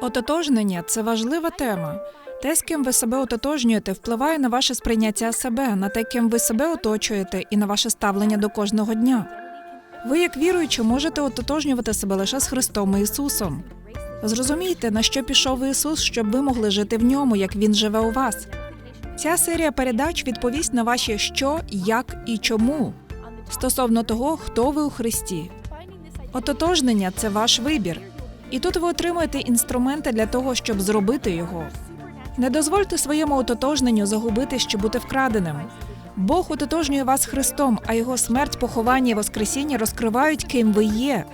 Ототожнення це важлива тема. Те, з ким ви себе ототожнюєте, впливає на ваше сприйняття себе, на те, ким ви себе оточуєте, і на ваше ставлення до кожного дня. Ви, як віруючі, можете ототожнювати себе лише з Христом і Ісусом. Зрозумійте, на що пішов Ісус, щоб ви могли жити в ньому, як Він живе у вас. Ця серія передач відповість на ваші що, як і чому стосовно того, хто ви у Христі. Ототожнення це ваш вибір. І тут ви отримуєте інструменти для того, щоб зробити його. Не дозвольте своєму ототожненню загубитись чи бути вкраденим. Бог ототожнює вас Христом, а його смерть, поховання і воскресіння розкривають, ким ви є.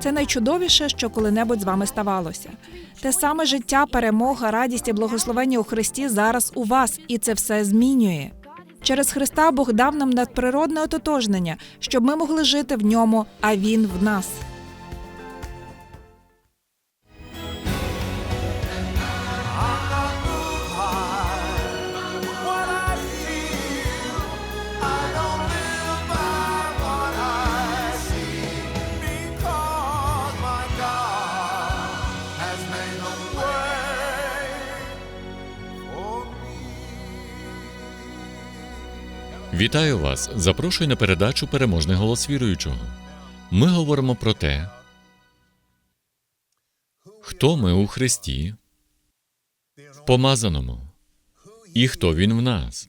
Це найчудовіше, що коли-небудь з вами ставалося. Те саме життя, перемога, радість і благословення у Христі зараз у вас, і це все змінює. Через Христа Бог дав нам надприродне ототожнення, щоб ми могли жити в ньому, а Він в нас. Вітаю вас! Запрошую на передачу Переможний голос віруючого. Ми говоримо про те, хто ми у Христі, в помазаному, і хто він в нас,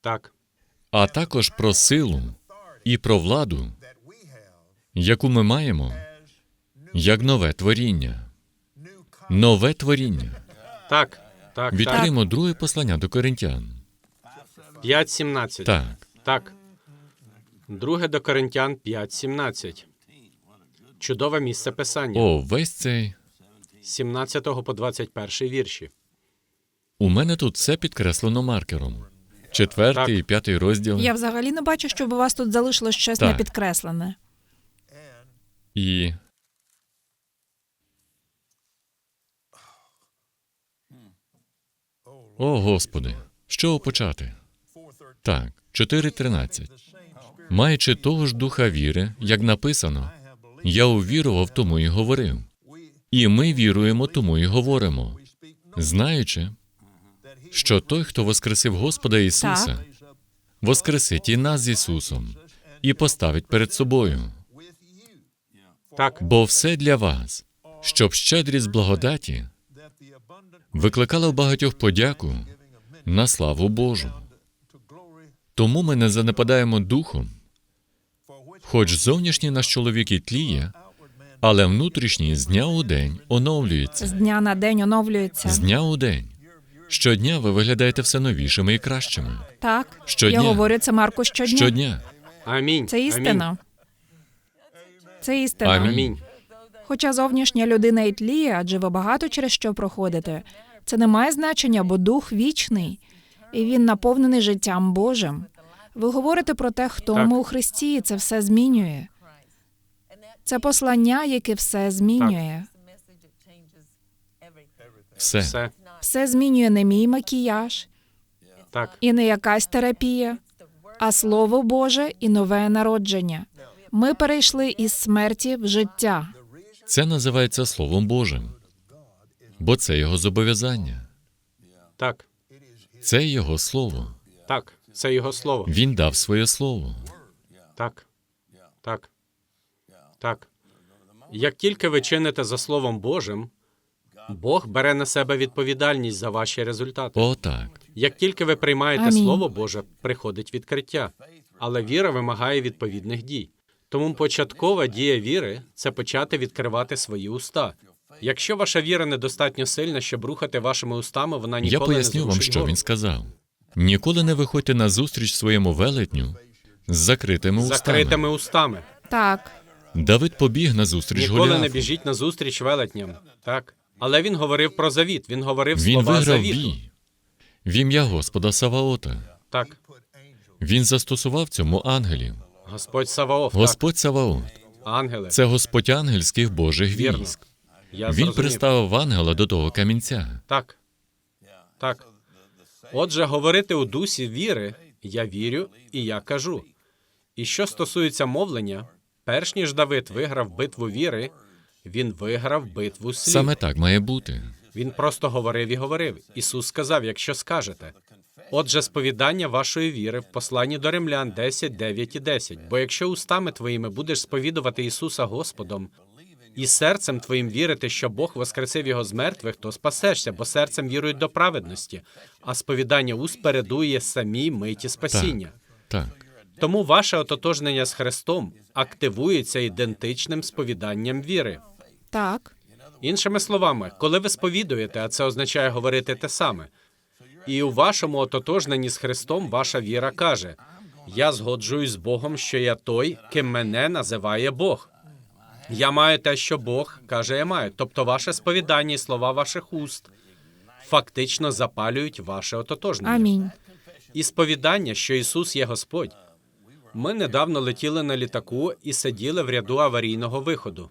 Так, а також про силу і про владу, яку ми маємо як нове творіння. Нове творіння. так, так. Відкриємо друге послання до коринтян. 5.17. Так, Так. Друге до Коринтян 5.17. Чудове місце писання. о, весь цей. З 17 по 21 вірші. У мене тут все підкреслено маркером. Четвертий і п'ятий розділ. Я взагалі не бачу, щоб у вас тут залишилось щось Так. непідкреслене. І О, Господи, з чого почати? Так, 4.13. Маючи того ж духа віри, як написано, я увірував, тому і говорив. І ми віруємо, тому і говоримо, знаючи, що той, хто воскресив Господа Ісуса, воскресить і нас з Ісусом, і поставить перед собою. Так, Бо все для вас, щоб щедрість благодаті викликала в багатьох подяку на славу Божу. Тому ми не занепадаємо духом, хоч зовнішній наш чоловік і тліє, але внутрішній з дня у день З дня на день оновлюється. З дня у день. Щодня ви виглядаєте все новішими і кращими. Так, Щодня. я говорю це Марку щодня. Щодня. амінь. Це істина. Це істина. Амінь. Хоча зовнішня людина і тліє, адже ви багато через що проходите. Це не має значення, бо дух вічний, і він наповнений життям Божим. Ви говорите про те, хто Так. ми у Христі, і це все змінює. Це послання, яке все змінює. Все. Все. Все змінює не мій макіяж Так, і не якась терапія, а Слово Боже і нове народження. Ми перейшли із смерті в життя. Це називається Словом Божим. Бо це його зобов'язання. так, Це його слово. так. Це його слово. Він дав своє слово. Так. Так. Так. Як тільки ви чините за Словом Божим, Бог бере на себе відповідальність за ваші результати. О, так. Як тільки ви приймаєте Амінь. Слово Боже, приходить відкриття. Але віра вимагає відповідних дій. Тому початкова дія віри це почати відкривати свої уста. Якщо ваша віра недостатньо сильна, щоб рухати вашими устами, вона ніколи Я не поясню вам, що він сказав. Ніколи не виходьте на зустріч своєму велетню з закритими устами. закритими устами. Так, Давид побіг на зустріч Ніколи Голіафу. не біжіть на зустріч велетням. Так. Але він говорив про завіт, він говорив Він слова виграв завіту. бій в ім'я Господа Саваота. Так. Він застосував цьому ангелів. Господь Саваоф, Господь Саваот ангели. це Господь ангельських Божих Вірно. військ. Він приставив ангела до того камінця. Так. Так. Отже, говорити у дусі віри, я вірю і я кажу. І що стосується мовлення, перш ніж Давид виграв битву віри, Він виграв битву слів. Саме так має бути. Він просто говорив і говорив. Ісус сказав, якщо скажете. Отже, сповідання вашої віри в посланні до римлян 10, 9 і 10. Бо якщо устами твоїми будеш сповідувати Ісуса Господом і серцем твоїм вірити, що Бог воскресив його з мертвих, то спасешся, бо серцем вірують до праведності, а сповідання уст передує самій миті спасіння. Так. Тому ваше ототожнення з Христом активується ідентичним сповіданням віри. Так. Іншими словами, коли ви сповідуєте, а це означає говорити те саме. І у вашому ототожненні з Христом ваша віра каже: Я згоджуюсь з Богом, що я той, ким мене називає Бог. Я маю те, що Бог каже, я маю. Тобто, ваше сповідання і слова ваших уст фактично запалюють ваше ототожнення. Амінь. І сповідання, що Ісус є Господь. Ми недавно летіли на літаку і сиділи в ряду аварійного виходу.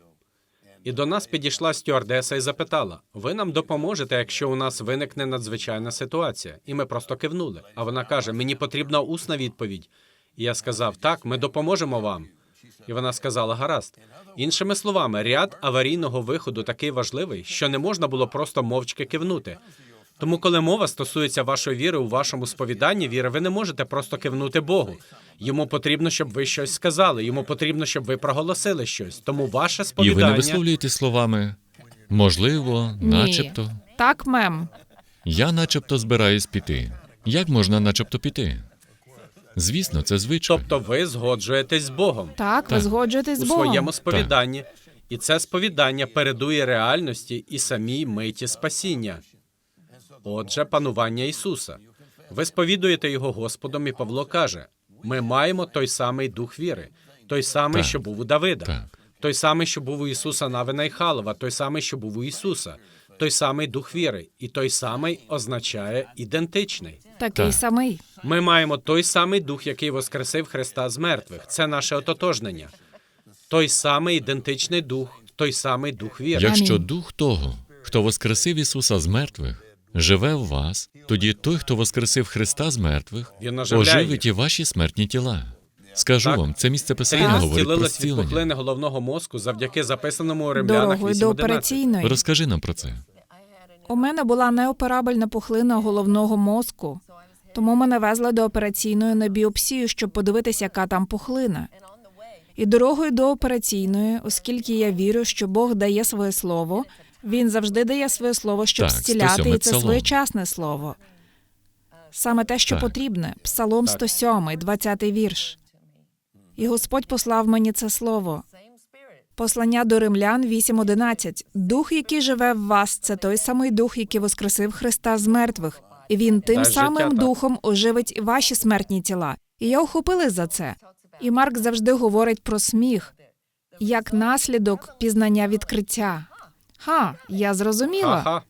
І до нас підійшла стюардеса і запитала: Ви нам допоможете, якщо у нас виникне надзвичайна ситуація? І ми просто кивнули. А вона каже: Мені потрібна усна відповідь. І я сказав: Так, ми допоможемо вам. І вона сказала: Гаразд. Іншими словами, ряд аварійного виходу такий важливий, що не можна було просто мовчки кивнути. Тому, коли мова стосується вашої віри у вашому сповіданні віри, ви не можете просто кивнути Богу. Йому потрібно, щоб ви щось сказали. Йому потрібно, щоб ви проголосили щось. Тому ваше І ви не висловлюєте словами можливо, Ні. начебто. Так, мем. Я начебто збираюсь піти. Як можна начебто піти? Звісно, це звичка. тобто ви згоджуєтесь з Богом Так, ви Так. згоджуєтесь з у Богом. своєму сповіданні, і це сповідання передує реальності і самій миті спасіння. Отже, панування Ісуса. Ви сповідуєте його Господом, і Павло каже: ми маємо той самий дух віри, той самий, Так. що був у Давида, Так. той самий, що був у Ісуса Навина і Халова, той самий, що був у Ісуса, той самий дух віри, і той самий означає ідентичний. Такий Так. самий. Ми маємо той самий дух, який воскресив Христа з мертвих. Це наше ототожнення. Той самий ідентичний дух, той самий дух віри. Якщо дух того, хто воскресив Ісуса з мертвих, живе в вас, тоді той, хто воскресив Христа з мертвих, Він оживить і ваші смертні тіла. Скажу Так. вам, це місце писання нас говорить про від зцілення. пухлини головного мозку завдяки записаному у римлянах Дорогою до 8.11. операційної. Розкажи нам про це. У мене була неоперабельна пухлина головного мозку, тому мене везли до операційної на біопсію, щоб подивитися, яка там пухлина. І дорогою до операційної, оскільки я вірю, що Бог дає своє слово, він завжди дає своє слово, щоб Так, зціляти, 107-й і це псалом. своєчасне слово. Саме те, що Так. потрібне. Псалом 107, 20 вірш. І Господь послав мені це слово. Послання до римлян 8.11. Дух, який живе в вас, це той самий дух, який воскресив Христа з мертвих. І він тим Дасть самим так. духом оживить ваші смертні тіла. І я ухопилась за це. І Марк завжди говорить про сміх як наслідок пізнання відкриття. Ха, я зрозуміла. Ага.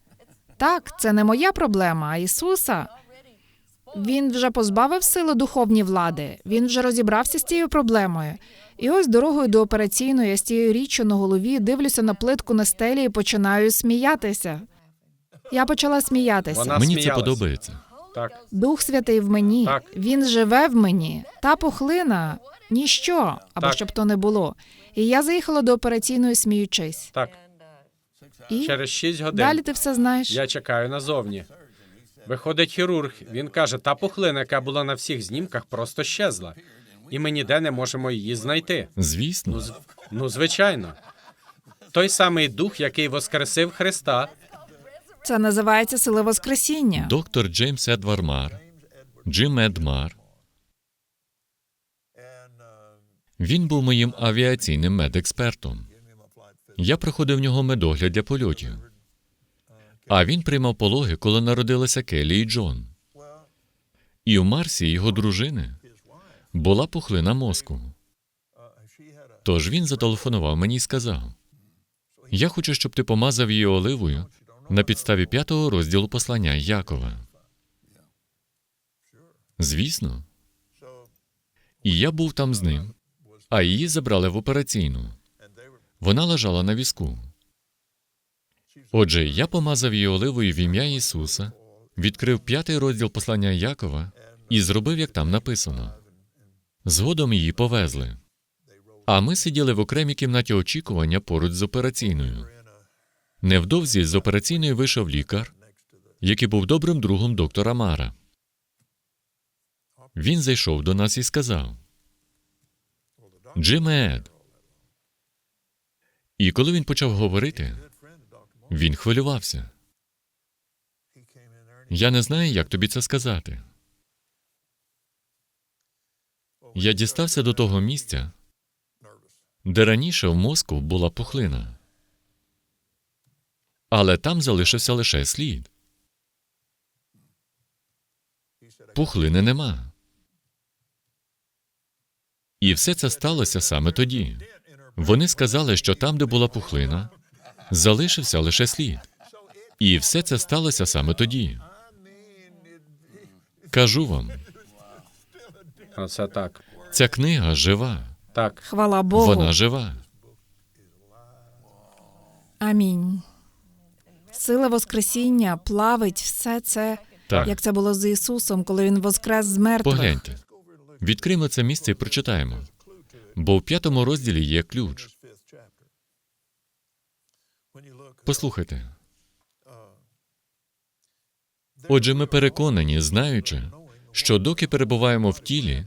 Так, це не моя проблема, а Ісуса. Він вже позбавив сили духовні влади. Він вже розібрався з цією проблемою. І ось дорогою до операційної я з цією річчю на голові дивлюся на плитку на стелі і починаю сміятися. Я почала сміятися. Вона Мені це сміялась. подобається. Так. Дух Святий в мені. Так. Він живе в мені. Та пухлина ніщо, або Так. щоб то не було. І я заїхала до операційної, сміючись. Так. І Через 6 годин далі ти все знаєш. я чекаю назовні. Виходить хірург. Він каже: та пухлина, яка була на всіх знімках, просто щезла. І ми ніде не можемо її знайти. Звісно. З- Ну, звичайно. Той самий дух, який воскресив Христа, Це називається сила Воскресіння. Доктор Джеймс Едвар Мар, Джим Едмар. Він був моїм авіаційним медекспертом. Я проходив в нього медогляд для польотів. А він приймав пологи, коли народилися Келі і Джон. І у Марсі, його дружини, була пухлина мозку. Тож він зателефонував мені і сказав: Я хочу, щоб ти помазав її оливою на підставі п'ятого розділу послання Якова. Звісно. І я був там з ним, а її забрали в операційну. Вона лежала на візку. Отже, я помазав її оливою в ім'я Ісуса, відкрив п'ятий розділ послання Якова і зробив, як там написано. Згодом її повезли. А ми сиділи в окремій кімнаті очікування поруч з операційною. Невдовзі з операційної вийшов лікар, який був добрим другом доктора Мара. Він зайшов до нас і сказав: Джим Ед. І коли він почав говорити, він хвилювався. Я не знаю, як тобі це сказати. Я дістався до того місця, де раніше в мозку була пухлина. Але там залишився лише слід. Пухлини нема. І все це сталося саме тоді. Вони сказали, що там, де була пухлина, залишився лише слід. І все це сталося саме тоді. Кажу вам, Оце так. ця книга жива. Так. Хвала Богу. Вона жива. Амінь. Сила Воскресіння плавить все це, Так. як це було з Ісусом, коли Він воскрес з мертвих. Погляньте. Відкриємо це місце і прочитаємо. Бо в п'ятому розділі є ключ. Послухайте. Отже, ми переконані, знаючи, що доки перебуваємо в тілі,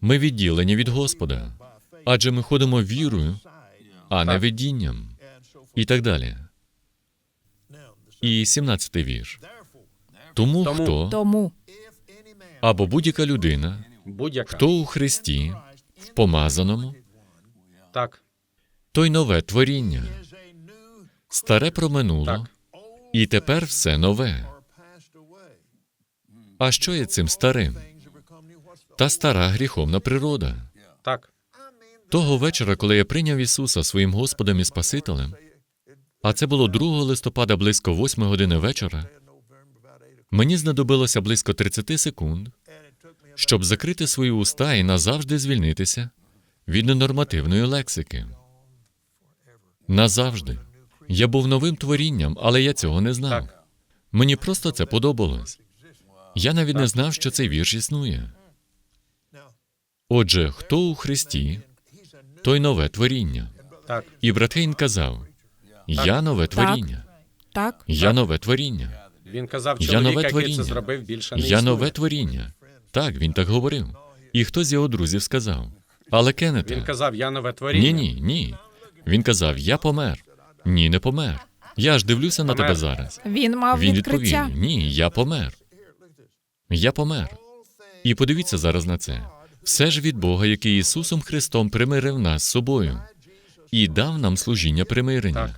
ми відділені від Господа, адже ми ходимо вірою, а не видінням, і так далі. І 17 вірш. Тому, Тому- хто Тому або будь-яка людина, Будь-яка. хто у Христі, в помазаному, Так. той нове творіння. Старе проминуло, і тепер все нове. А що є цим старим? Та стара гріховна природа. Так. Того вечора, коли я прийняв Ісуса своїм Господом і Спасителем, а це було 2 листопада близько 8 години вечора, мені знадобилося близько 30 секунд, щоб закрити свої уста і назавжди звільнитися від ненормативної лексики. Назавжди. Я був новим творінням, але я цього не знав. Мені просто це подобалось. Я навіть не знав, що цей вірш існує. Отже, хто у Христі, той нове творіння. Так. І брат Хейн казав: Я нове творіння, так, я нове творіння, Він казав Я нове який творіння. це зробив, більше не я існує. нове творіння. Так, він так говорив. І хтось з його друзів сказав: Але Він казав, я нове творіння. ні, ні, ні. Він казав: Я помер. Ні, не помер. Я ж дивлюся на тебе зараз. він мав Він відкриття. відповів: Ні, я помер. Я помер. І подивіться зараз на це. Все ж від Бога, який Ісусом Христом примирив нас з собою і дав нам служіння примирення.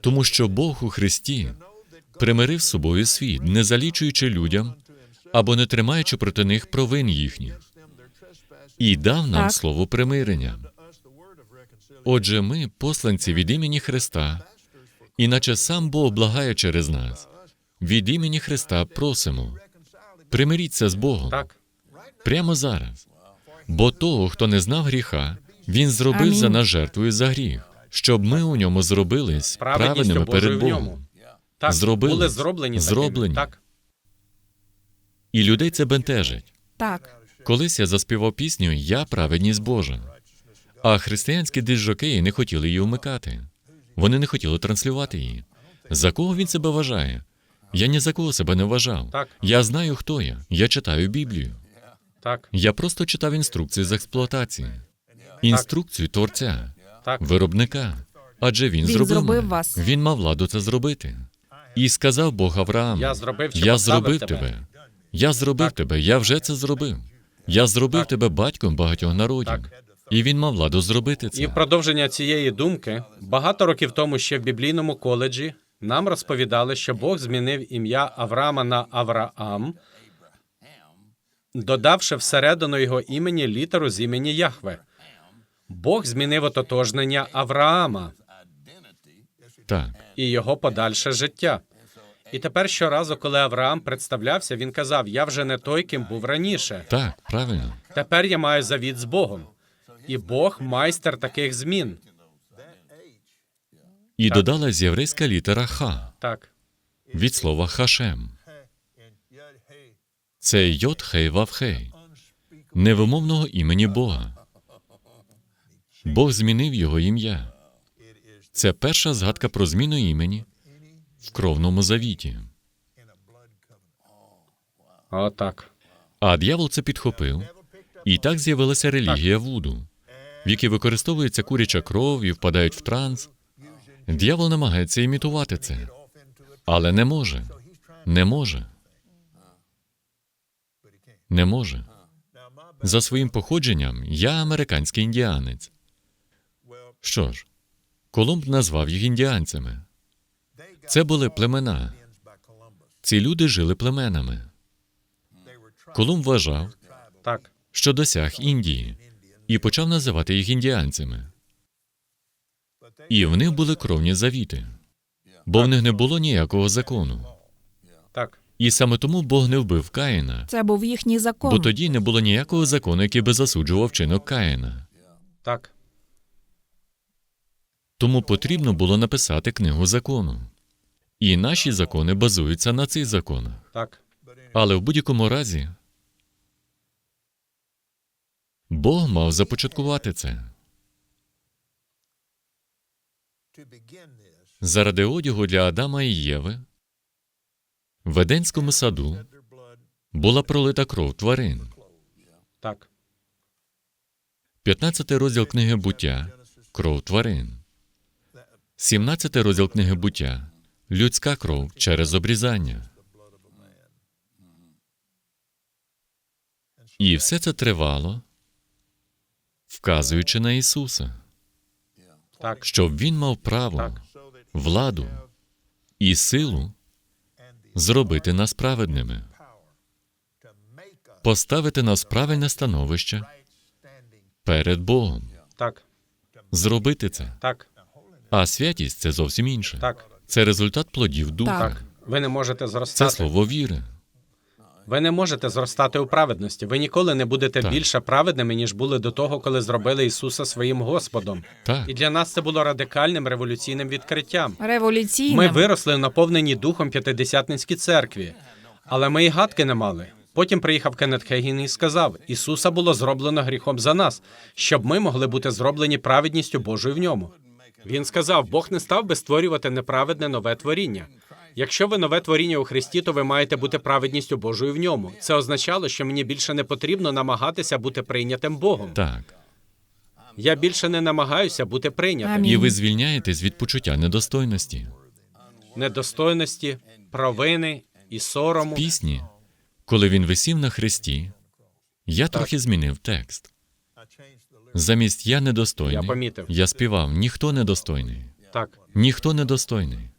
Тому що Бог у Христі примирив з собою світ, не залічуючи людям або не тримаючи проти них провин їхніх, і дав нам Так. слово примирення. Отже, ми, посланці від імені Христа, іначе сам Бог благає через нас. Від імені Христа просимо. Примиріться з Богом Так. прямо зараз. Бо того, хто не знав гріха, він зробив Амінь. за нас жертвою за гріх, щоб ми у ньому зробились праведними перед Богом. Так. Зробили. Були зроблені. Зроблені. Так. І людей це бентежить. Так, Колись я заспівав пісню Я праведність Божа. А християнські дизжокеї не хотіли її вмикати. Вони не хотіли транслювати її. За кого він себе вважає? Я ні за кого себе не вважав. Так. Я знаю, хто я. Я читаю Біблію. Так. Я просто читав інструкції з експлуатації, інструкцію творця, Так. виробника. Адже він, Він зробив, зробив мене. вас. Він мав владу це зробити. І сказав Бог Аврааму: Я зробив Я поставив зробив тебе». тебе. Я зробив тебе. Я вже це зробив. Я зробив Так. тебе батьком багатьох народів. Так. І він мав владу зробити це. І в продовження цієї думки, багато років тому ще в біблійному коледжі нам розповідали, що Бог змінив ім'я Авраама на Авраам, додавши всередину його імені літеру з імені Яхве. Бог змінив ототожнення Авраама Так. і його подальше життя. І тепер щоразу, коли Авраам представлявся, він казав: Я вже не той, ким був раніше. Так, правильно. Тепер я маю завіт з Богом. І Бог майстер таких змін. І додалась єврейська літера Х Так, від слова Хашем. Це Йод Хей Вав Хей, невимовного імені Бога. Бог змінив його ім'я. Це перша згадка про зміну імені в кровному завіті. Отак. А диявол це підхопив, і так з'явилася релігія Вуду, в якій використовується куряча кров і впадають в транс. Диявол намагається імітувати це, але не може. Не може. Не може. За своїм походженням я американський індіанець. Що ж, Колумб назвав їх індіанцями. Це були племена. Ці люди жили племенами. Колумб вважав, Так. що досяг Індії, і почав називати їх індіанцями. І в них були кровні завіти, бо в них не було ніякого закону. Так. І саме тому Бог не вбив Каїна, Це був їхній закон. бо тоді не було ніякого закону, який би засуджував вчинок Каїна. Так. Тому потрібно було написати книгу закону. І наші закони базуються на цих законах. Так. Але в будь-якому разі Бог мав започаткувати це. Заради одягу для Адама і Єви в Еденському саду була пролита кров тварин. Так. 15 розділ книги буття кров тварин. 17 розділ книги буття людська кров через обрізання. І все це тривало, вказуючи на Ісуса, Так. щоб Він мав право, Так. владу і силу зробити нас праведними, поставити нас правильне становище перед Богом, Так. зробити це. Так. А святість це зовсім інше. Так. Це результат плодів духа. Так. Ви не можете зростати. Це слово віри. Ви не можете зростати у праведності. Ви ніколи не будете Так. більше праведними, ніж були до того, коли зробили Ісуса своїм Господом. Так. І для нас це було радикальним революційним відкриттям. Революційним. Ми виросли наповнені духом п'ятидесятницькій церкві, але ми і гадки не мали. Потім приїхав Кеннет Хейгін і сказав: Ісуса було зроблено гріхом за нас, щоб ми могли бути зроблені праведністю Божою в ньому. Він сказав: Бог не став би створювати неправедне нове творіння. Якщо ви нове творіння у Христі, то ви маєте бути праведністю Божою в ньому. Це означало, що мені більше не потрібно намагатися бути прийнятим Богом. Так. Я більше не намагаюся бути прийнятим. Амінь. І ви звільняєтесь від почуття недостойності. Недостойності, провини і сорому. Пісні, коли він висів на хресті, я трохи змінив текст. Замість я недостойний, Я помітив. я співав ніхто недостойний, Так, ніхто недостойний.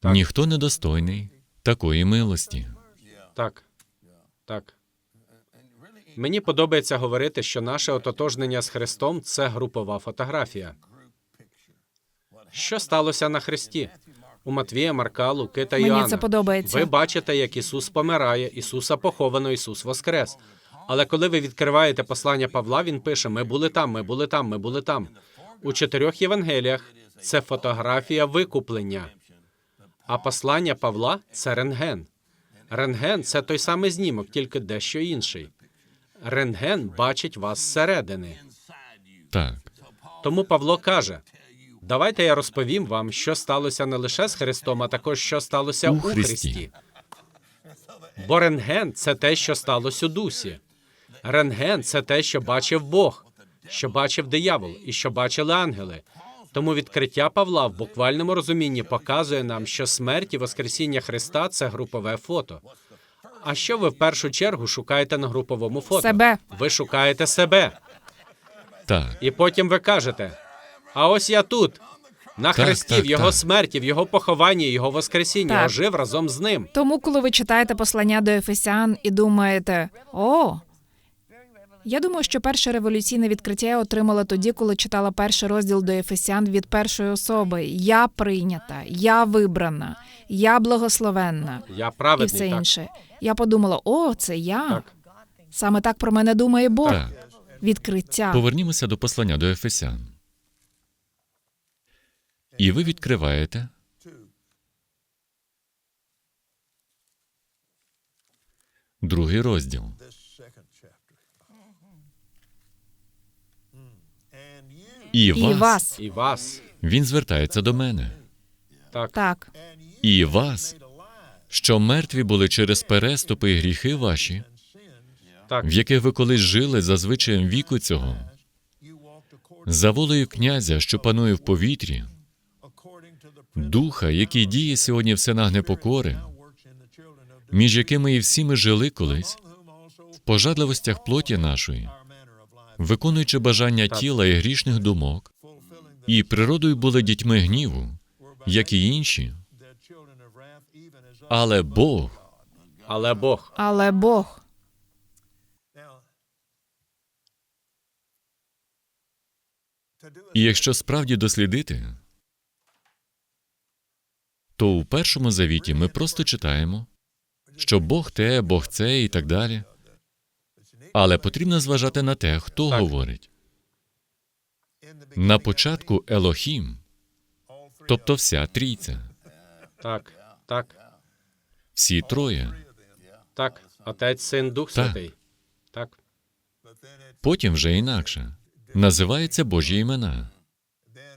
Так. Ніхто недостойний такої милості. так, так. Мені подобається говорити, що наше ототожнення з Христом це групова фотографія. Що сталося на Христі? У Матвія, Марка, Луки та Мені це подобається. Ви бачите, як Ісус помирає, Ісуса поховано, Ісус воскрес. Але коли ви відкриваєте послання Павла, він пише: Ми були там, ми були там, ми були там. У чотирьох Євангеліях це фотографія викуплення. А послання Павла це рентген. Рентген це той самий знімок, тільки дещо інший. Рентген бачить вас зсередини. Так, Тому Павло каже: давайте я розповім вам, що сталося не лише з Христом, а також що сталося У у, Христі. Христі. Бо рентген це те, що сталося у дусі. Рентген це те, що бачив Бог, що бачив диявол і що бачили ангели. Тому відкриття Павла в буквальному розумінні показує нам, що смерть і Воскресіння Христа це групове фото. А що ви в першу чергу шукаєте на груповому фото? Себе. Ви шукаєте себе. так, І потім ви кажете: А ось я тут, на Так, хресті, так, в його так. смерті, в його похованні, його воскресінні, Так. ожив разом з ним. Тому, коли ви читаєте послання до Ефесян і думаєте, о. Я думаю, що перше революційне відкриття я отримала тоді, коли читала перший розділ до Ефесян від першої особи. Я прийнята, я вибрана, я благословенна Я і праведний. все так. інше. Я подумала: о, це я. Так. Саме так про мене думає Бог. так. Відкриття. Повернімося до послання до Ефесян. І ви відкриваєте другий розділ. І і вас. вас. І вас. Він звертається до мене. Так. Так, І вас, що мертві були через переступи і гріхи ваші, Так. в яких ви колись жили за звичаєм віку цього, за волею князя, що панує в повітрі, духа, який діє сьогодні в синах непокори, між якими і всі ми жили колись, в пожадливостях плоті нашої, виконуючи бажання тіла і грішних думок, і природою були дітьми гніву, як і інші. Але Бог, Але Бог. але Бог. і якщо справді дослідити, то у першому завіті ми просто читаємо, що Бог те, Бог це і так далі. Але потрібно зважати на те, хто Так. говорить. На початку Елохім, тобто вся трійця, Так. Так. всі троє. Так. Отець, син, Дух Так. Святий. Так. Потім вже інакше. Називаються Божі імена.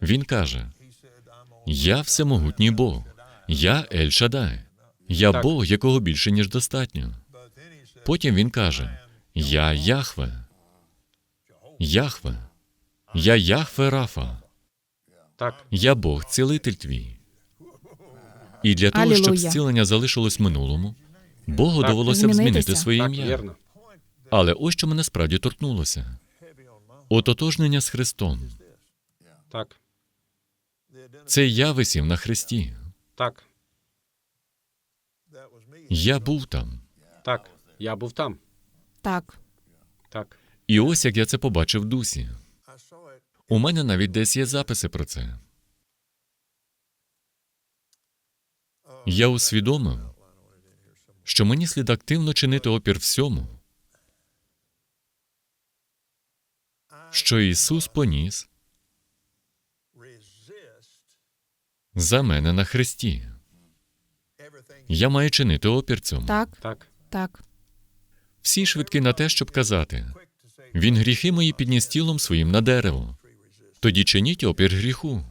Він каже: Я всемогутній Бог, я Ель Шадай, я Так. Бог, якого більше, ніж достатньо. Потім він каже: Я Яхве. Яхве. Я Яхве Рафа. Так. Я Бог, цілитель твій. І для того, щоб Алілуя. зцілення залишилось в минулому, Богу Так. довелося б змінити Змінитися. своє Так, ім'я. вірно. Але ось що мене справді торкнулося: ототожнення з Христом. Так. Це я висів на Христі. Так. Я був там. Так. Я був там. Так, Так. І ось як я це побачив в дусі. У мене навіть десь є записи про це. Я усвідомив, що мені слід активно чинити опір всьому, що Ісус поніс за мене на Христі. Я маю чинити опір цьому. так, Так. так. Всі швидкі на те, щоб казати. Він гріхи мої підніс тілом своїм на дерево. Тоді чиніть опір гріху.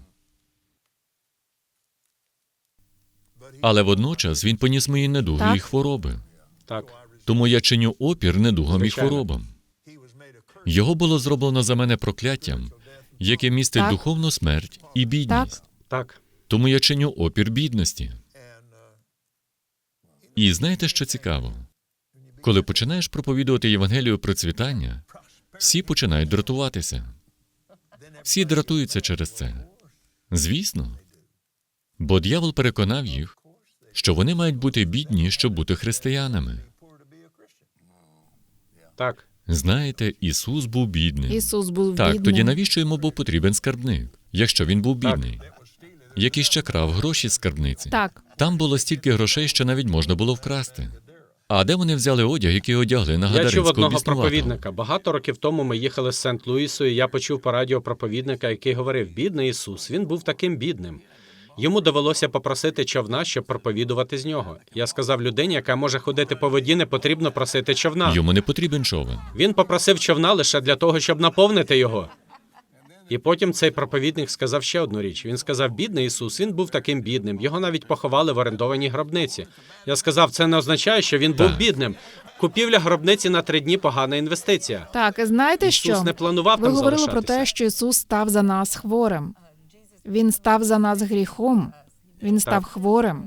Але водночас він поніс мої недуги Так. і хвороби. Так. Тому я чиню опір недугам і хворобам. Його було зроблено за мене прокляттям, яке містить Так. духовну смерть і бідність. Так. Тому я чиню опір бідності. І знаєте, що цікаво? Коли починаєш проповідувати Євангелію процвітання, всі починають дратуватися. Всі дратуються через це. Звісно. Бо дьявол переконав їх, що вони мають бути бідні, щоб бути християнами. Так. Знаєте, Ісус був бідним. Ісус був Так, тоді навіщо йому був потрібен скарбник, якщо він був Так. бідний? Який ще крав гроші з скарбниці? Так, Там було стільки грошей, що навіть можна було вкрасти. А де вони взяли одяг, який одягли на Я чув одного проповідника. Багато років тому ми їхали з Сент-Луісу, і я почув по радіо проповідника, який говорив: бідний Ісус, він був таким бідним. Йому довелося попросити човна, щоб проповідувати з нього. Я сказав людині, яка може ходити по воді, не потрібно просити човна. Йому не потрібен човен. Він попросив човна лише для того, щоб наповнити його. І потім цей проповідник сказав ще одну річ. Він сказав: бідний Ісус, він був таким бідним. Його навіть поховали в орендованій гробниці. Я сказав, це не означає, що він був Так. бідним. Купівля гробниці на три дні погана інвестиція. так. І знаєте Ісус що? не планував Ви там говорили залишатися. про те, що Ісус став за нас хворим. Він став за нас гріхом. Він став хворим.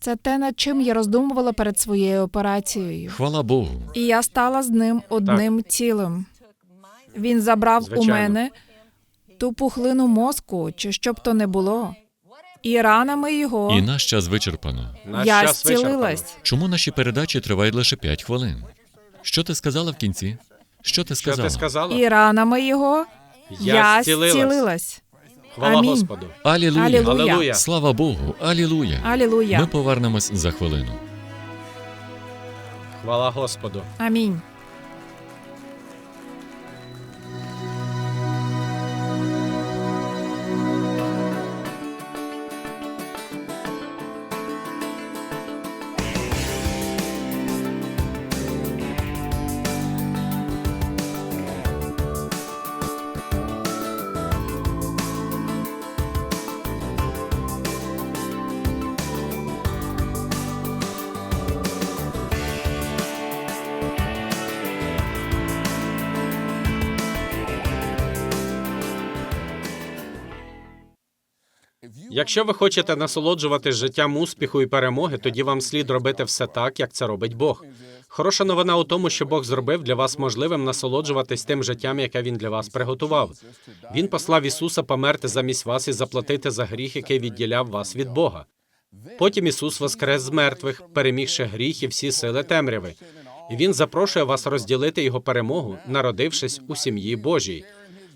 Це те, над чим я роздумувала перед своєю операцією. Хвала Богу. І я стала з ним одним цілим. Він забрав Звичайно. у мене ту пухлину мозку, чи що б то не було. І ранами його І наш час вичерпано. Наш я час вичерпано. зцілилась. Чому наші передачі тривають лише 5 хвилин? Що ти сказала в кінці? Що ти Що сказала? ти сказала? І ранами його Я я зцілилась. зцілилась. Хвала Амінь. Господу. Алілуя. Алілуя. Алілуя. Слава Богу. Алілуя. Алілуя. Ми повернемось за хвилину. Хвала Господу. Амінь. Якщо ви хочете насолоджуватись життям успіху і перемоги, тоді вам слід робити все так, як це робить Бог. Хороша новина у тому, що Бог зробив для вас можливим насолоджуватись тим життям, яке він для вас приготував. Він послав Ісуса померти замість вас і заплатити за гріх, який відділяв вас від Бога. Потім Ісус воскрес з мертвих, перемігши гріх і всі сили темряви. І Він запрошує вас розділити його перемогу, народившись у сім'ї Божій.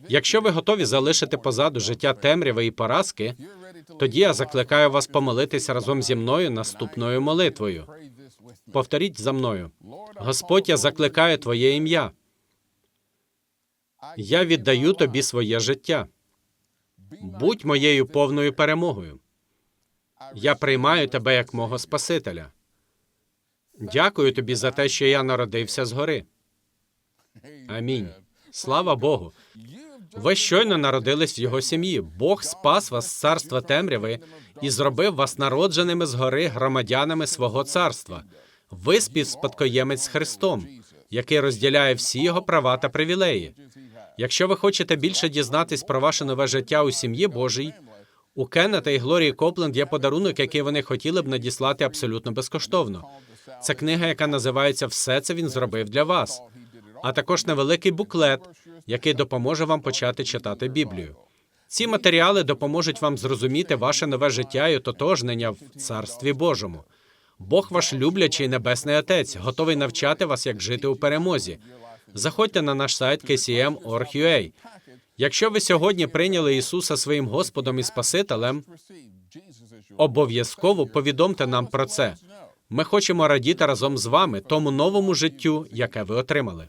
Якщо ви готові залишити позаду життя темряви і поразки, тоді я закликаю вас помолитися разом зі мною наступною молитвою. Повторіть за мною. Господь, я закликаю Твоє ім'я. Я віддаю тобі своє життя. Будь моєю повною перемогою. Я приймаю тебе як мого Спасителя. Дякую тобі за те, що я народився згори. Амінь. Слава Богу. Ви щойно народились в його сім'ї. Бог спас вас з царства темряви і зробив вас народженими згори громадянами свого царства. Ви співспадкоємець з Христом, який розділяє всі його права та привілеї. Якщо ви хочете більше дізнатись про ваше нове життя у сім'ї Божій, у Кеннета і Глорії Копленд є подарунок, який вони хотіли б надіслати абсолютно безкоштовно. Це книга, яка називається Все це він зробив для вас, а також невеликий буклет, який допоможе вам почати читати Біблію. Ці матеріали допоможуть вам зрозуміти ваше нове життя і ототожнення в Царстві Божому. Бог ваш люблячий небесний Отець, готовий навчати вас, як жити у перемозі. Заходьте на наш сайт kcm.org.ua. Якщо ви сьогодні прийняли Ісуса своїм Господом і Спасителем, обов'язково повідомте нам про це. Ми хочемо радіти разом з вами тому новому життю, яке ви отримали.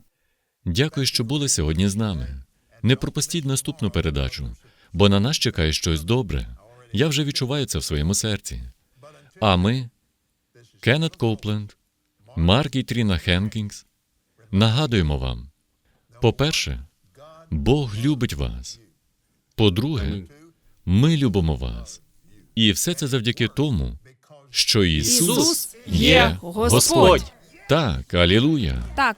Дякую, що були сьогодні з нами. Не пропустіть наступну передачу, бо на нас чекає щось добре. Я вже відчуваю це в своєму серці. А ми, Кеннет Копленд, Марк і Тріна Хенкінгс, нагадуємо вам: по-перше, Бог любить вас. По-друге, ми любимо вас. І все це завдяки тому, що Ісус, Ісус є. Господь. Так, алілуя. Так.